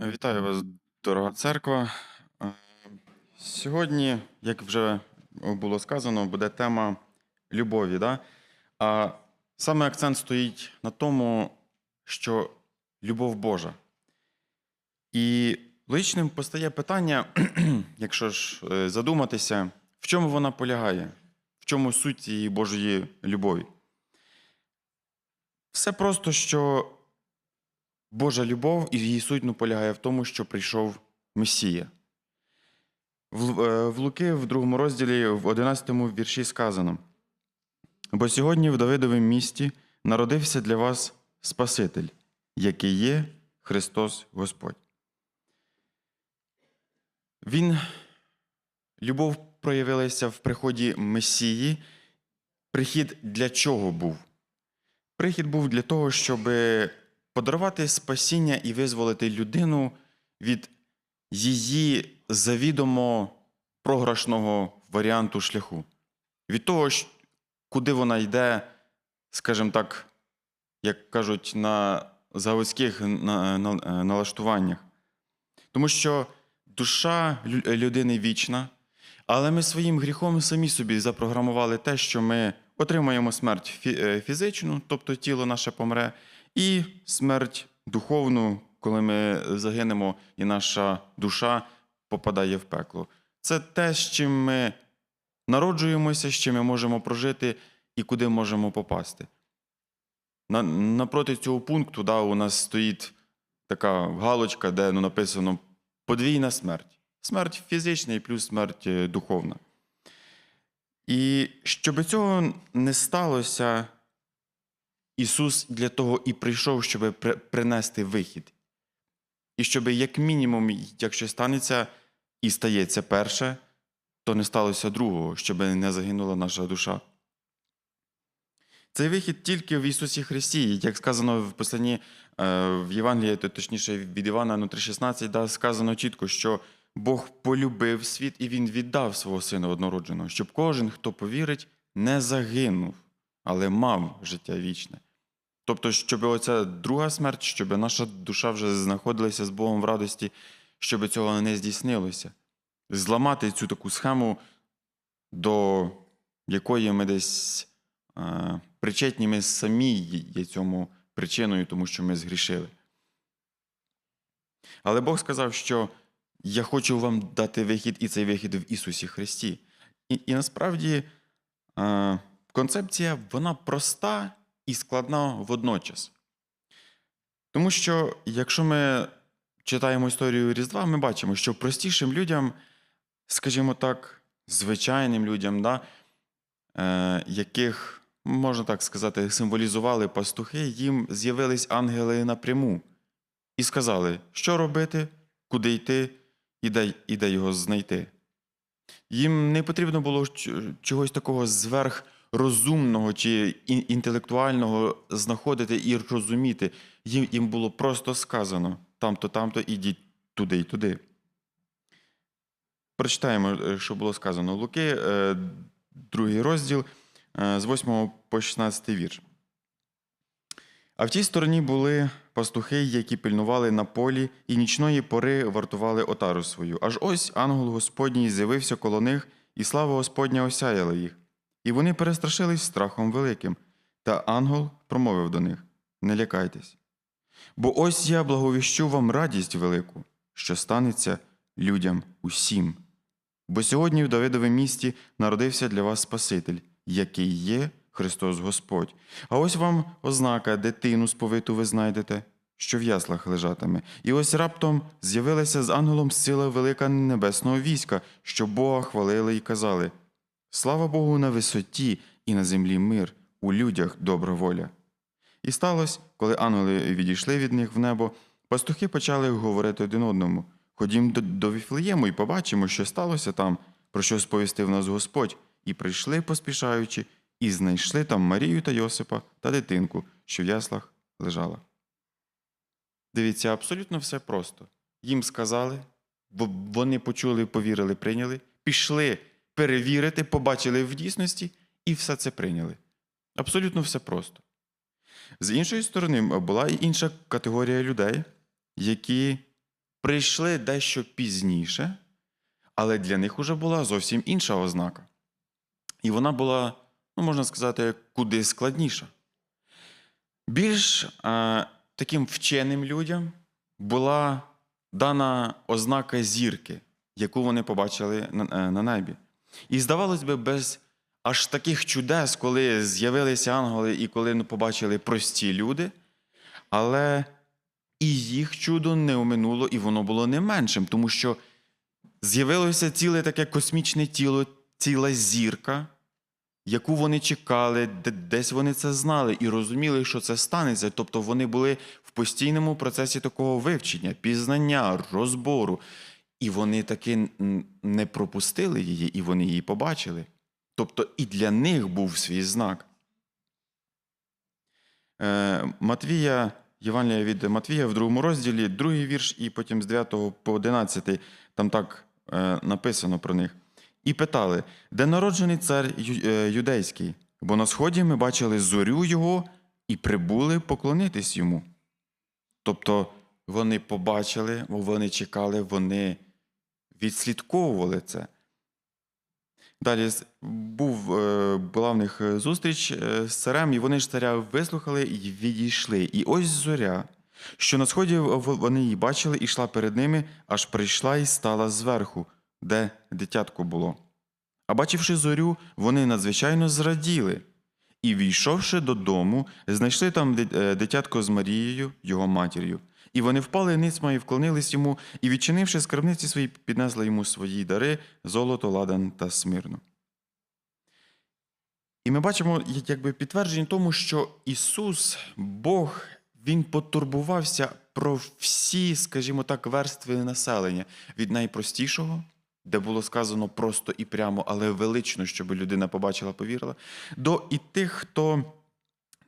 Вітаю вас, дорога церква. Е, Сьогодні, як вже було сказано, буде тема любові. Да? А саме акцент стоїть на тому, що любов Божа. І логічним постає питання, якщо ж е, задуматися, в чому вона полягає, в чому суть цієї Божої любові. Все просто, що Божа любов і її суть ну, полягає в тому, що прийшов Месія. В, е, Луки, в другому розділі, в 11 вірші сказано: Бо сьогодні в Давидовім місті народився для вас Спаситель, який є Христос Господь. Він, любов проявилася в приході Месії. Прихід для чого був? Прихід був для того, щоб подарувати спасіння і визволити людину від її завідомо програшного варіанту шляху. Від того, куди вона йде, скажімо так, як кажуть, на заводських на- на- налаштуваннях. Тому що душа людини вічна, але ми своїм гріхом самі собі запрограмували те, що ми отримаємо смерть е, фізичну, тобто тіло наше помре, і смерть духовну, коли ми загинемо, і наша душа попадає в пекло. Це те, з чим ми народжуємося, з чим ми можемо прожити і куди можемо попасти. На, напроти цього пункту да, у нас стоїть така галочка, де ну, написано подвійна смерть. Смерть фізична і плюс смерть е, духовна. І щоб цього не сталося, Ісус для того і прийшов, щоб принести вихід. І щоб, як мінімум, якщо станеться і стається перше, то не сталося другого, щоб не загинула наша душа. Цей вихід тільки в Ісусі Христі, як сказано в посланні е, в Євангелії, то точніше від Івана ну, 3,16, да, сказано чітко, що Бог полюбив світ і Він віддав свого Сина однородженого, щоб кожен, хто повірить, не загинув, але мав життя вічне. Тобто, щоб оця друга смерть, щоб наша душа вже знаходилася з Богом в радості, щоб цього не здійснилося. Зламати цю таку схему, до якої ми десь е, причетні, ми самі є цьому причиною, тому що ми згрішили. Але Бог сказав, що я хочу вам дати вихід, і цей вихід в Ісусі Христі. І, і насправді е, концепція вона проста і складна водночас. Тому що, якщо ми читаємо історію Різдва, ми бачимо, що простішим людям, скажімо так, звичайним людям, да, е, яких, можна так сказати, символізували пастухи, їм з'явились ангели напряму і сказали, що робити, куди йти і де, і де його знайти. Їм не потрібно було чогось такого зверхрозумного чи інтелектуального знаходити і розуміти. Їм, їм було просто сказано там-то, там-то, ідіть туди і туди. Прочитаємо, е, що було сказано. Луки, е, другий розділ, е, з 8 по 16 вірш. А в тій стороні були пастухи, які пильнували на полі, і нічної пори вартували отару свою. Аж ось ангел Господній з'явився коло них, і слава Господня осяяла їх. І вони перестрашились страхом великим. Та ангел промовив до них: Не лякайтесь. Бо ось я благовіщу вам радість велику, що станеться людям усім. Бо сьогодні в Давидовому місті народився для вас Спаситель, який є Христос Господь. А ось вам ознака, дитину сповиту ви знайдете, що в яслах лежатиме. І ось раптом з'явилася з ангелом сила велика небесного війська, що Бога хвалили і казали: Слава Богу на висоті і на землі мир, у людях добра воля. І сталося, коли ангели відійшли від них в небо, пастухи почали говорити один одному: Ходім до, Віфлеєму і побачимо, що сталося там, про що сповістив нас Господь, і прийшли, поспішаючи, і знайшли там Марію та Йосипа та дитинку, що в яслах лежала. Дивіться, абсолютно все просто. Їм сказали, вони почули, повірили, прийняли, пішли перевірити, побачили в дійсності і все це прийняли. Абсолютно все просто. З іншої сторони, була і інша категорія людей, які прийшли дещо пізніше, але для них уже була зовсім інша ознака. І вона була, ну, можна сказати, куди складніша. Більш е, таким вченим людям була дана ознака зірки, яку вони побачили на, е, на небі. І здавалось би, без аж таких чудес, коли з'явилися ангели і коли ну, побачили прості люди, але і їх чудо не оминуло, і воно було не меншим, тому що з'явилося ціле таке космічне тіло, ціла зірка, яку вони чекали, десь вони це знали і розуміли, що це станеться. Тобто вони були в постійному процесі такого вивчення, пізнання, розбору. І вони таки не пропустили її, і вони її побачили. Тобто і для них був свій знак. Е, Матвія, Євангелія від Матвія в другому розділі, другий вірш, і потім з 9 по 11, там так е, написано про них. І питали, де народжений цар е, юдейський? Бо на сході ми бачили зорю його і прибули поклонитись йому. Тобто вони побачили, вони чекали, вони відслідковували це. Далі був, е, була в них е, зустріч е, з царем, і вони ж царя вислухали і відійшли. І ось зоря, що на сході вони її бачили, і йшла перед ними, аж прийшла і стала зверху, де дитятко було. А бачивши зорю, вони надзвичайно зраділи. І, війшовши додому, знайшли там дитятко з Марією, його матір'ю. І вони впали ницьма і вклонились йому, і, відчинивши скарбниці свої, піднесли йому свої дари золото, ладан та смирну. І ми бачимо як- якби підтвердження тому, що Ісус, Бог, Він потурбувався про всі, скажімо так, верстви населення від найпростішого, де було сказано просто і прямо, але велично, щоб людина побачила, повірила, до і тих, хто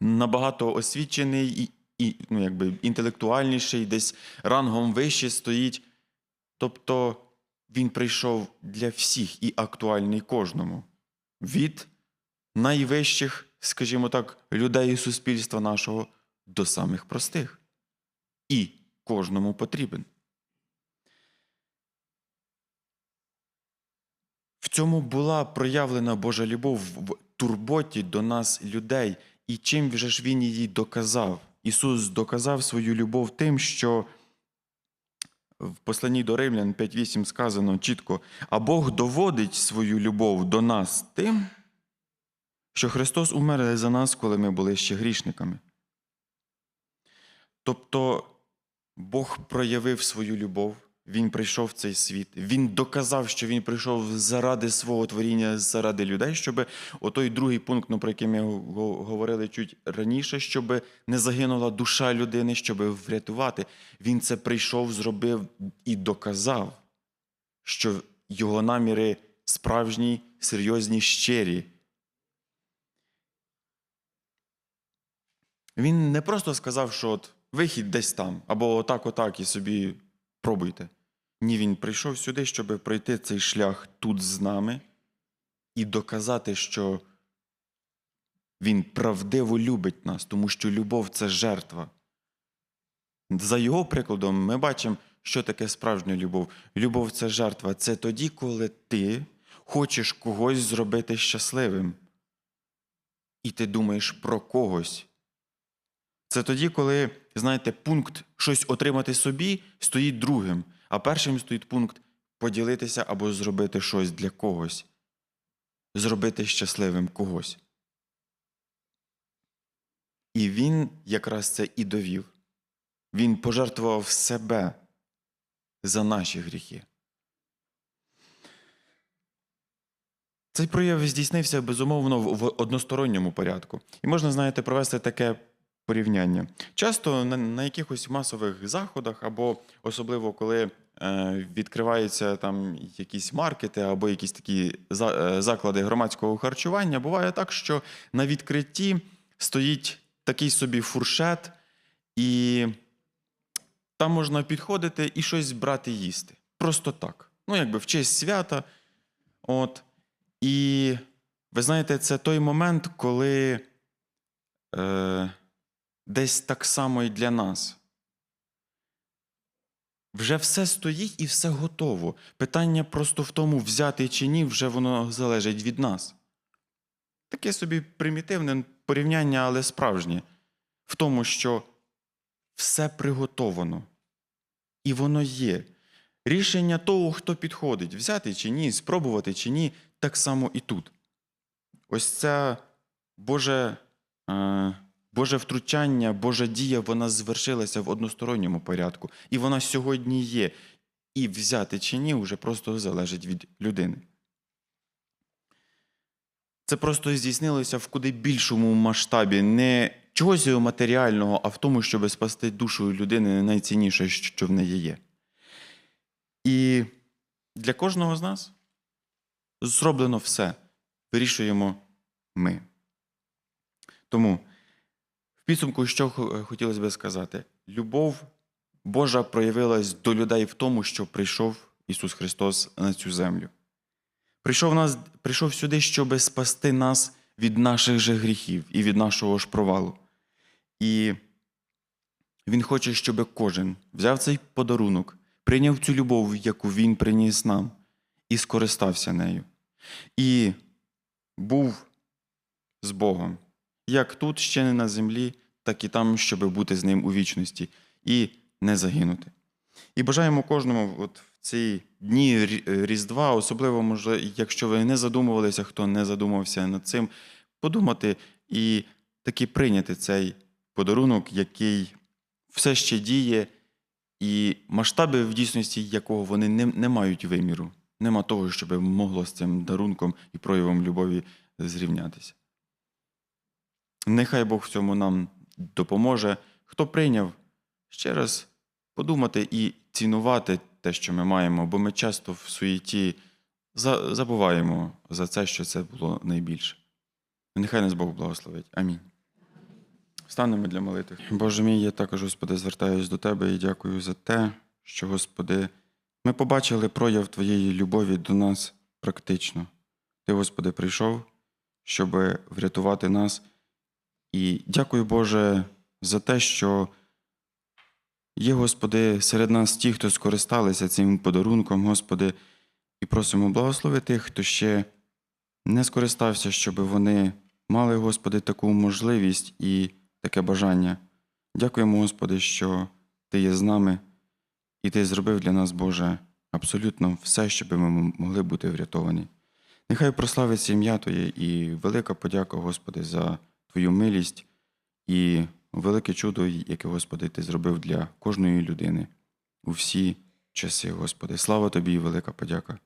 набагато освічений ну, якби інтелектуальніший, десь рангом вище стоїть. Тобто він прийшов для всіх і актуальний кожному. Від найвищих, скажімо так, людей і суспільства нашого до самих простих. І кожному потрібен. В цьому була проявлена Божа любов в турботі до нас, людей, і чим же ж він її доказав? Ісус доказав свою любов тим, що в посланні до Римлян 5.8 сказано чітко: а Бог доводить свою любов до нас тим, що Христос умер за нас, коли ми були ще грішниками. Тобто Бог проявив свою любов, Він прийшов в цей світ, Він доказав, що Він прийшов заради свого творіння, заради людей, щоб отой другий пункт, ну, про який ми го- говорили чуть раніше, щоб не загинула душа людини, щоб врятувати. Він це прийшов, зробив і доказав, що його наміри справжні, серйозні, щирі. Він не просто сказав, що от вихід десь там, або отак, отак, і собі пробуйте. Ні, він прийшов сюди, щоб пройти цей шлях тут з нами і доказати, що він правдиво любить нас, тому що любов це жертва. За його прикладом, ми бачимо, що таке справжня любов. Любов це жертва. Це тоді, коли ти хочеш когось зробити щасливим. І ти думаєш про когось. Це тоді, коли, знаєте, пункт щось отримати собі стоїть другим, а першим стоїть пункт поділитися або зробити щось для когось, зробити щасливим когось. І він якраз це і довів. Він пожертвував себе за наші гріхи. Цей прояв здійснився безумовно в односторонньому порядку. І можна, знаєте, провести таке порівняння. Часто на, на якихось масових заходах, або особливо коли е, відкриваються там якісь маркети або якісь такі за, е, заклади громадського харчування, буває так, що на відкритті стоїть такий собі фуршет, і там можна підходити і щось брати їсти. Просто так. Ну, якби в честь свята. От. І ви знаєте, це той момент, коли е, десь так само і для нас. вже все стоїть і все готово. Питання просто в тому, взяти чи ні, вже воно залежить від нас. Таке собі примітивне порівняння, але справжнє. В тому, що все приготовано. І воно є. Рішення того, хто підходить, взяти чи ні, спробувати чи ні, так само і тут. Ось ця Боже, Боже втручання, Божа дія, вона звершилася в односторонньому порядку. І вона сьогодні є. І взяти чи ні, вже просто залежить від людини. Це просто здійснилося в куди більшому масштабі, не чогось матеріального, а в тому, щоб спасти душу людини найцінніше, що в неї є. І для кожного з нас зроблено все. Вирішуємо ми. Тому підсумку, що хотілося би сказати, любов Божа проявилась до людей в тому, що прийшов Ісус Христос на цю землю. Прийшов, нас, прийшов сюди, щоб спасти нас від наших же гріхів і від нашого ж провалу. І Він хоче, щоб кожен взяв цей подарунок, прийняв цю любов, яку Він приніс нам, і скористався нею. І був з Богом, як тут ще не на землі, так і там, щоб бути з ним у вічності і не загинути. І бажаємо кожному от в ці дні Різдва, особливо, може, якщо ви не задумувалися, хто не задумався над цим, подумати і таки прийняти цей подарунок, який все ще діє, і масштаби в дійсності якого вони не, не мають виміру. Нема того, щоб могло з цим дарунком і проявом любові зрівнятися. Нехай Бог в цьому нам допоможе. Хто прийняв, ще раз подумати і цінувати те, що ми маємо, бо ми часто в суєті забуваємо за це, що це було найбільше. Нехай нас Бог благословить. Амінь. Встанемо для молитви. Боже мій, я також, Господи, звертаюсь до Тебе і дякую за те, що, Господи, ми побачили прояв Твоєї любові до нас практично. Ти, Господи, прийшов, щоб врятувати нас. І дякую, Боже, за те, що є, Господи, серед нас ті, хто скористалися цим подарунком, Господи, і просимо благослови тих, хто ще не скористався, щоб вони мали, Господи, таку можливість і таке бажання. Дякуємо, Господи, що Ти є з нами, і Ти зробив для нас, Боже, абсолютно все, щоб ми могли бути врятовані. Нехай прославиться ім'я Твоє і велика подяка, Господи, за Твою милість і велике чудо, яке, Господи, Ти зробив для кожної людини у всі часи, Господи. Слава Тобі і велика подяка.